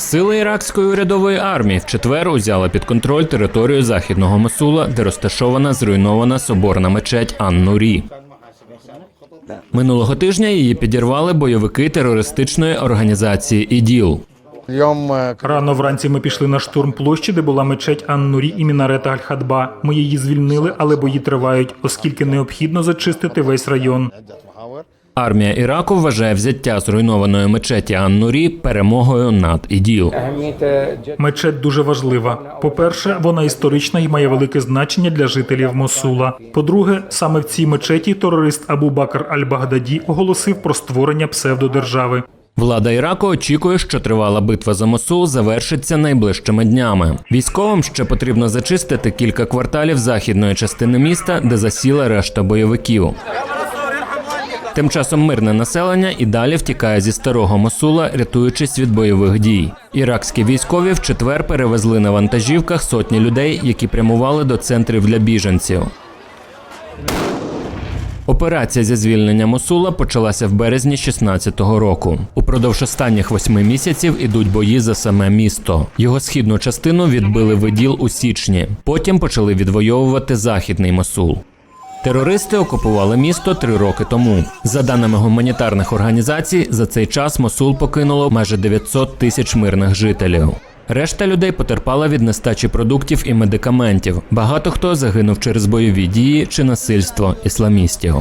Сили іракської урядової армії в четвер узяла під контроль територію західного Масула, де розташована зруйнована соборна мечеть Аннурі. Минулого тижня її підірвали бойовики терористичної організації ІДІЛ. Рано вранці ми пішли на штурм площі, де була мечеть Аннурі і мінарета Аль-Хадба. Ми її звільнили, але бої тривають, оскільки необхідно зачистити весь район. Армія Іраку вважає взяття зруйнованої мечеті Аннурі перемогою над іділ. Мечеть дуже важлива. По перше, вона історична і має велике значення для жителів Мосула. По-друге, саме в цій мечеті терорист Абу Бакр Аль-Багдаді оголосив про створення псевдодержави. Влада Іраку очікує, що тривала битва за Мосул завершиться найближчими днями. Військовим ще потрібно зачистити кілька кварталів західної частини міста, де засіла решта бойовиків. Тим часом мирне населення і далі втікає зі старого Мосула, рятуючись від бойових дій. Іракські військові в четвер перевезли на вантажівках сотні людей, які прямували до центрів для біженців. Операція зі звільнення Мосула почалася в березні 16-го року. Упродовж останніх восьми місяців ідуть бої за саме місто. Його східну частину відбили виділ у січні. Потім почали відвоювати західний Мосул. Терористи окупували місто три роки тому. За даними гуманітарних організацій, за цей час Мосул покинуло майже 900 тисяч мирних жителів. Решта людей потерпала від нестачі продуктів і медикаментів. Багато хто загинув через бойові дії чи насильство ісламістів.